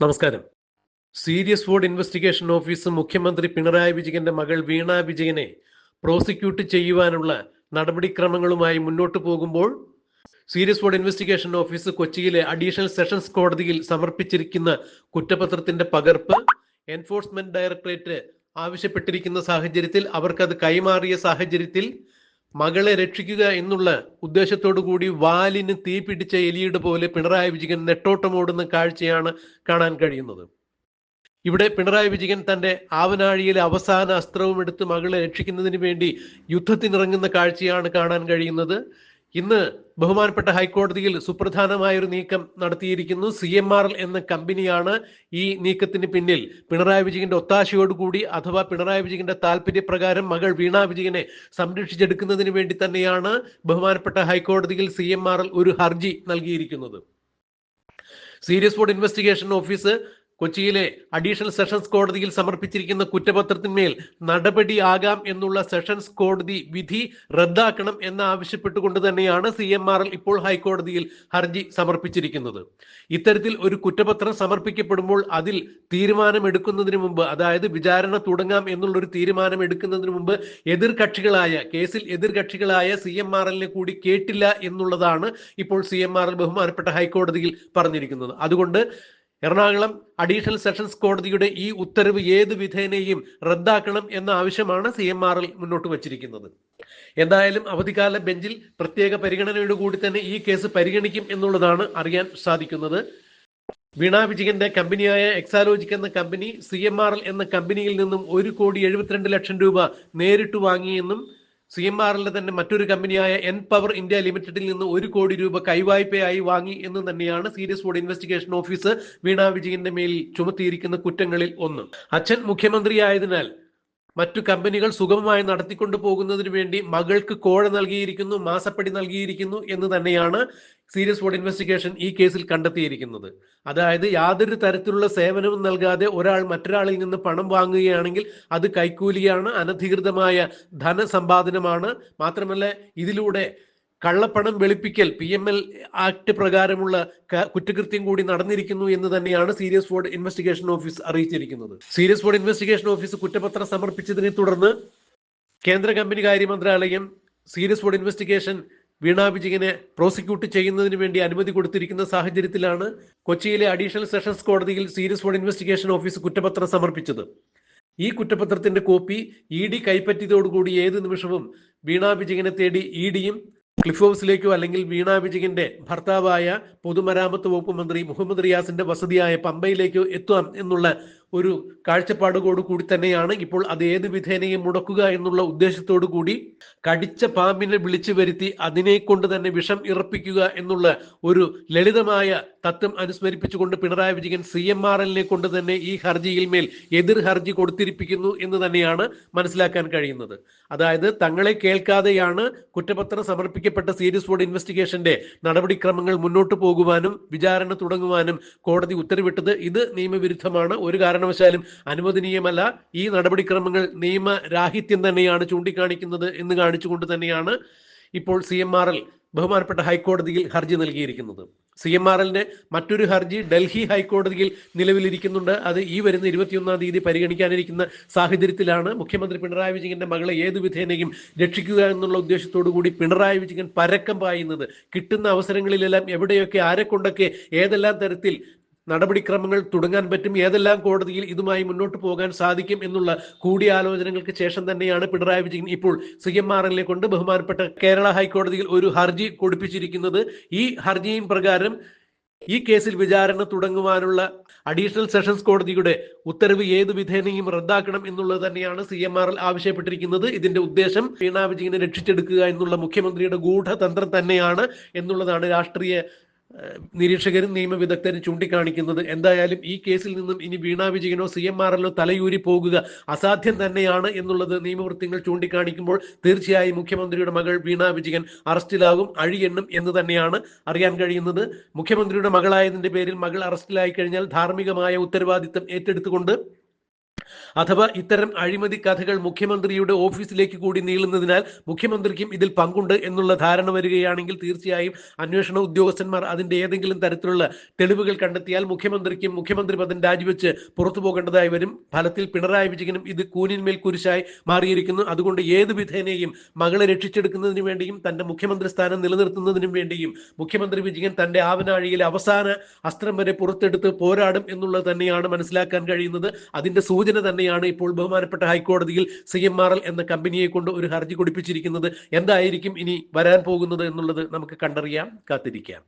നമസ്കാരം. Serious fraud investigation office മുഖ്യമന്ത്രി പിണറായി വിജയന്റെ മകൾ വീണ വിജയനെ പ്രോസിക്യൂട്ട് ചെയ്യുവാനുള്ള നടപടിക്രമങ്ങളുമായി മുന്നോട്ട് പോകുമ്പോൾ സീരിയസ് ഫോഡ് ഇൻവെസ്റ്റിഗേഷൻ ഓഫീസ് കൊച്ചിയിലെ അഡീഷണൽ സെഷൻസ് കോടതിയിൽ സമർപ്പിച്ചിരിക്കുന്ന കുറ്റപത്രത്തിന്റെ പകർപ്പ് എൻഫോഴ്സ്മെന്റ് ഡയറക്ടറേറ്റ് ആവശ്യപ്പെട്ടിരിക്കുന്ന സാഹചര്യത്തിൽ അവർക്കത് കൈമാറിയ സാഹചര്യത്തിൽ മകളെ രക്ഷിക്കുക എന്നുള്ള ഉദ്ദേശത്തോടു കൂടി വാലിന് തീ പിടിച്ച എലിയുടെ പോലെ പിണറായി വിജയൻ നെട്ടോട്ടമോടുന്ന കാഴ്ചയാണ് കാണാൻ കഴിയുന്നത്. ഇവിടെ പിണറായി വിജയൻ തന്റെ ആവനാഴിയിലെ അവസാന അസ്ത്രവും എടുത്ത് മകളെ രക്ഷിക്കുന്നതിന് വേണ്ടി യുദ്ധത്തിനിറങ്ങുന്ന കാഴ്ചയാണ് കാണാൻ കഴിയുന്നത്. ഇന്ന് ബഹുമാനപ്പെട്ട ഹൈക്കോടതിയിൽ സുപ്രധാനമായ ഒരു നീക്കം നടത്തിയിരിക്കുന്നു. സി എം ആർ എൽ എന്ന കമ്പനിയാണ് ഈ നീക്കത്തിന് പിന്നിൽ. പിണറായി വിജയന്റെ ഒത്താശയോടുകൂടി അഥവാ പിണറായി വിജയന്റെ താല്പര്യപ്രകാരം മകൾ വീണ വിജയനെ സംരക്ഷിച്ചെടുക്കുന്നതിന് വേണ്ടി തന്നെയാണ് ബഹുമാനപ്പെട്ട ഹൈക്കോടതിയിൽ സി ഒരു ഹർജി നൽകിയിരിക്കുന്നത്. സീരിയസ് ഫോർഡ് ഇൻവെസ്റ്റിഗേഷൻ ഓഫീസ് കൊച്ചിയിലെ അഡീഷണൽ സെഷൻസ് കോടതിയിൽ സമർപ്പിച്ചിരിക്കുന്ന കുറ്റപത്രത്തിന്മേൽ നടപടി ആകാം എന്നുള്ള സെഷൻസ് കോടതി വിധി റദ്ദാക്കണം എന്ന് ആവശ്യപ്പെട്ടുകൊണ്ട് തന്നെയാണ് സി എം ആർ എൽ ഇപ്പോൾ ഹൈക്കോടതിയിൽ ഹർജി സമർപ്പിച്ചിരിക്കുന്നത്. ഇത്തരത്തിൽ ഒരു കുറ്റപത്രം സമർപ്പിക്കപ്പെടുമ്പോൾ അതിൽ തീരുമാനമെടുക്കുന്നതിന് മുമ്പ് അതായത് വിചാരണ തുടങ്ങാം എന്നുള്ളൊരു തീരുമാനം എടുക്കുന്നതിന് മുമ്പ് എതിർകക്ഷികളായ കേസിൽ എതിർകക്ഷികളായ സി എം ആർ എല്ലിനെ കൂടി കേട്ടില്ല എന്നുള്ളതാണ് ഇപ്പോൾ സി എം ആർ എൽ ബഹുമാനപ്പെട്ട ഹൈക്കോടതിയിൽ പറഞ്ഞിരിക്കുന്നത്. അതുകൊണ്ട് എറണാകുളം അഡീഷണൽ സെഷൻസ് കോടതിയുടെ ഈ ഉത്തരവ് ഏത് വിധേനയും റദ്ദാക്കണം എന്ന ആവശ്യമാണ് സി എം ആർ എൽ മുന്നോട്ട് വച്ചിരിക്കുന്നത്. എന്തായാലും അവധിക്കാല ബെഞ്ചിൽ പ്രത്യേക പരിഗണനയോട് കൂടി തന്നെ ഈ കേസ് പരിഗണിക്കും എന്നുള്ളതാണ് അറിയാൻ സാധിക്കുന്നത്. വീണ വിജയന്റെ കമ്പനിയായ എക്സാലോജിക് എന്ന കമ്പനി സി എന്ന കമ്പനിയിൽ നിന്നും ഒരു കോടി എഴുപത്തിരണ്ട് ലക്ഷം രൂപ നേരിട്ട് വാങ്ങിയെന്നും സി എം ആറിലെ തന്നെ മറ്റൊരു കമ്പനിയായ എൻ പവർ ഇന്ത്യ ലിമിറ്റഡിൽ നിന്ന് ഒരു കോടി രൂപ കൈവായ്പയായി വാങ്ങി എന്ന് തന്നെയാണ് serious fraud investigation office Veena വിജയന്റെ മേൽ ചുമത്തിയിരിക്കുന്ന കുറ്റങ്ങളിൽ ഒന്ന്. അച്ഛൻ മുഖ്യമന്ത്രിയായതിനാൽ മറ്റു കമ്പനികൾ സുഗമമായി നടത്തിക്കൊണ്ടു പോകുന്നതിന് വേണ്ടി മകൾക്ക് കോഴ നൽകിയിരിക്കുന്നു മാസപ്പടി നൽകിയിരിക്കുന്നു എന്ന് തന്നെയാണ് സീരിയസ് ഫോർഡ് ഇൻവെസ്റ്റിഗേഷൻ ഈ കേസിൽ കണ്ടെത്തിയിരിക്കുന്നത്. അതായത് യാതൊരു തരത്തിലുള്ള സേവനവും നൽകാതെ ഒരാൾ മറ്റൊരാളിൽ നിന്ന് പണം വാങ്ങുകയാണെങ്കിൽ അത് കൈക്കൂലിയാണ് അനധികൃതമായ ധനസമ്പാദനമാണ്. മാത്രമല്ല ഇതിലൂടെ കള്ളപ്പണം വെളുപ്പിക്കൽ പി എം എൽ ആക്ട് പ്രകാരമുള്ള കുറ്റകൃത്യം കൂടി നടന്നിരിക്കുന്നു എന്ന് തന്നെയാണ് സീരിയസ് ഫോർഡ് ഇൻവെസ്റ്റിഗേഷൻ ഓഫീസ് അറിയിച്ചിരിക്കുന്നത്. സീരിയസ് ഫോർഡ് ഇൻവെസ്റ്റിഗേഷൻ ഓഫീസ് കുറ്റപത്രം സമർപ്പിച്ചതിനെ തുടർന്ന് കേന്ദ്ര കമ്പനി കാര്യ മന്ത്രാലയം സീരിയസ് ഫോർഡ് ഇൻവെസ്റ്റിഗേഷൻ വീണ വിജയനെ പ്രോസിക്യൂട്ട് ചെയ്യുന്നതിന് വേണ്ടി അനുമതി കൊടുത്തിരിക്കുന്ന സാഹചര്യത്തിലാണ് കൊച്ചിയിലെ അഡീഷണൽ സെഷൻസ് കോടതിയിൽ സീരിയസ് ഫോർഡ് ഇൻവെസ്റ്റിഗേഷൻ ഓഫീസ് കുറ്റപത്രം സമർപ്പിച്ചത്. ഈ കുറ്റപത്രത്തിന്റെ കോപ്പി ഇ ഡി കൈപ്പറ്റിയതോടുകൂടി ഏത് നിമിഷവും വീണ വിജയനെ തേടി ഇ ഡിയും ക്ലിഫ് ഹൗസിലേക്കോ അല്ലെങ്കിൽ വീണ വിജയന്റെ ഭർത്താവായ പൊതുമരാമത്ത് വകുപ്പ് മന്ത്രി മുഹമ്മദ് റിയാസിന്റെ വസതിയായ പമ്പയിലേക്കോ എത്താം എന്നുള്ള ഒരു കാഴ്ചപ്പാടോടു കൂടി തന്നെയാണ് ഇപ്പോൾ അത് ഏത് വിധേനയും മുടക്കുക എന്നുള്ള ഉദ്ദേശത്തോടു കൂടി കടിച്ച പാമ്പിനെ വിളിച്ചു വരുത്തി അതിനെ കൊണ്ട് തന്നെ വിഷം ഇറപ്പിക്കുക എന്നുള്ള ഒരു ലളിതമായ തത്വം അനുസ്മരിപ്പിച്ചുകൊണ്ട് Pinarayi Vijayan C M R എല്ലിനെ കൊണ്ട് തന്നെ ഈ ഹർജിയിൽ മേൽ എതിർ ഹർജി കൊടുത്തിരിപ്പിക്കുന്നു എന്ന് തന്നെയാണ് മനസ്സിലാക്കാൻ കഴിയുന്നത്. അതായത് തങ്ങളെ കേൾക്കാതെയാണ് കുറ്റപത്രം സമർപ്പിക്കപ്പെട്ട സീരിയസ് ബോർഡ് ഇൻവെസ്റ്റിഗേഷന്റെ നടപടിക്രമങ്ങൾ മുന്നോട്ട് പോകുവാനും വിചാരണ തുടങ്ങുവാനും കോടതി ഉത്തരവിട്ടത്. ഇത് നിയമവിരുദ്ധമാണ്. ഒരു കാരണവശാലും അനുവദനീയമല്ല. ഈ നടപടിക്രമങ്ങൾ നിയമരാഹിത്യം തന്നെയാണ് ചൂണ്ടിക്കാണിക്കുന്നത് എന്ന് കാണിച്ചുകൊണ്ട് തന്നെയാണ് ഇപ്പോൾ സി എം ആർ എൽ ബഹുമാനപ്പെട്ട ഹൈക്കോടതിയിൽ ഹർജി നൽകിയിരിക്കുന്നത്. സി എം ആർ എല്ലിന്റെ മറ്റൊരു ഹർജി ഡൽഹി ഹൈക്കോടതിയിൽ നിലവിലിരിക്കുന്നുണ്ട്. അത് ഈ വരുന്ന ഇരുപത്തിയൊന്നാം തീയതി പരിഗണിക്കാനിരിക്കുന്ന സാഹചര്യത്തിലാണ്. മുഖ്യമന്ത്രി പിണറായി വിജയന്റെ മകളെ ഏത് വിധേനയും രക്ഷിക്കുക എന്നുള്ള ഉദ്ദേശത്തോടു കൂടി പിണറായി വിജയൻ പരക്കം പായുന്നത്. കിട്ടുന്ന അവസരങ്ങളിലെല്ലാം എവിടെയൊക്കെ ആരെക്കൊണ്ടൊക്കെ ഏതെല്ലാം തരത്തിൽ നടപടിക്രമങ്ങൾ തുടങ്ങാൻ പറ്റും. ഏതെല്ലാം കോടതിയിൽ ഇതുമായി മുന്നോട്ട് പോകാൻ സാധിക്കും എന്നുള്ള കൂടിയാലോചനകൾക്ക് ശേഷം തന്നെയാണ് പിണറായി വിജയൻ ഇപ്പോൾ സി എം ആർ എല്ലിനെ കൊണ്ട് ബഹുമാനപ്പെട്ട കേരള ഹൈക്കോടതിയിൽ ഒരു ഹർജി കൊടുപ്പിച്ചിരിക്കുന്നത്. ഈ ഹർജിയും പ്രകാരം ഈ കേസിൽ വിചാരണ തുടങ്ങുവാനുള്ള അഡീഷണൽ സെഷൻസ് കോടതിയുടെ ഉത്തരവ് ഏത് വിധേനയും റദ്ദാക്കണം എന്നുള്ളത് തന്നെയാണ് സി എം ആർ എൽ ആവശ്യപ്പെട്ടിരിക്കുന്നത്. ഇതിന്റെ ഉദ്ദേശം വീണ വിജയനെ രക്ഷിച്ചെടുക്കുക എന്നുള്ള മുഖ്യമന്ത്രിയുടെ ഗൂഢതന്ത്രം തന്നെയാണ് എന്നുള്ളതാണ് രാഷ്ട്രീയ നിരീക്ഷകരും നിയമവിദഗ്ധരും ചൂണ്ടിക്കാണിക്കുന്നത് എന്തായാലും ഈ കേസിൽ നിന്നും ഇനി വീണ വിജയനോ സി എം ആർ എല്ലോ തലയൂരി പോകുക അസാധ്യം തന്നെയാണ് എന്നുള്ളത് നിയമവൃത്തികൾ ചൂണ്ടിക്കാണിക്കുമ്പോൾ തീർച്ചയായും മുഖ്യമന്ത്രിയുടെ മകൾ വീണ വിജയൻ അറസ്റ്റിലാകും അഴിയെണ്ണും എന്ന് തന്നെയാണ് അറിയാൻ കഴിയുന്നത്. മുഖ്യമന്ത്രിയുടെ മകളായതിന്റെ പേരിൽ മകൾ അറസ്റ്റിലായി കഴിഞ്ഞാൽ ധാർമ്മികമായ ഉത്തരവാദിത്തം ഏറ്റെടുത്തുകൊണ്ട് അഥവാ ഇത്തരം അഴിമതി കഥകൾ മുഖ്യമന്ത്രിയുടെ ഓഫീസിലേക്ക് കൂടി നീളുന്നതിനാൽ മുഖ്യമന്ത്രിക്കും ഇതിൽ പങ്കുണ്ട് എന്നുള്ള ധാരണ വരികയാണെങ്കിൽ തീർച്ചയായും അന്വേഷണ ഉദ്യോഗസ്ഥന്മാർ അതിന്റെ ഏതെങ്കിലും തരത്തിലുള്ള തെളിവുകൾ കണ്ടെത്തിയാൽ മുഖ്യമന്ത്രിക്കും മുഖ്യമന്ത്രി പദം രാജിവെച്ച് പുറത്തു പോകേണ്ടതായി വരും. ഫലത്തിൽ പിണറായി വിജയനും ഇത് കൂനിന്മേൽ കുരിശായി മാറിയിരിക്കുന്നു. അതുകൊണ്ട് ഏത് വിധേനയും മകളെ രക്ഷിച്ചെടുക്കുന്നതിന് വേണ്ടിയും തന്റെ മുഖ്യമന്ത്രി സ്ഥാനം നിലനിർത്തുന്നതിനും വേണ്ടിയും മുഖ്യമന്ത്രി വിജയൻ തന്റെ ആവനാഴിയിലെ അവസാന അസ്ത്രം വരെ പുറത്തെടുത്ത് പോരാടും എന്നുള്ളത് തന്നെയാണ് മനസ്സിലാക്കാൻ കഴിയുന്നത്. അതിന്റെ സൂചന തന്നെയാണ് ഇപ്പോൾ ബഹുമാനപ്പെട്ട ഹൈക്കോടതിയിൽ സി എം ആർ എൽ എന്ന കമ്പനിയെ കൊണ്ട് ഒരു ഹർജി കൊടുപ്പിച്ചിരിക്കുന്നത്. എന്തായിരിക്കും ഇനി വരാൻ പോകുന്നത് എന്നുള്ളത് നമുക്ക് കണ്ടറിയാം കാത്തിരിക്കാം.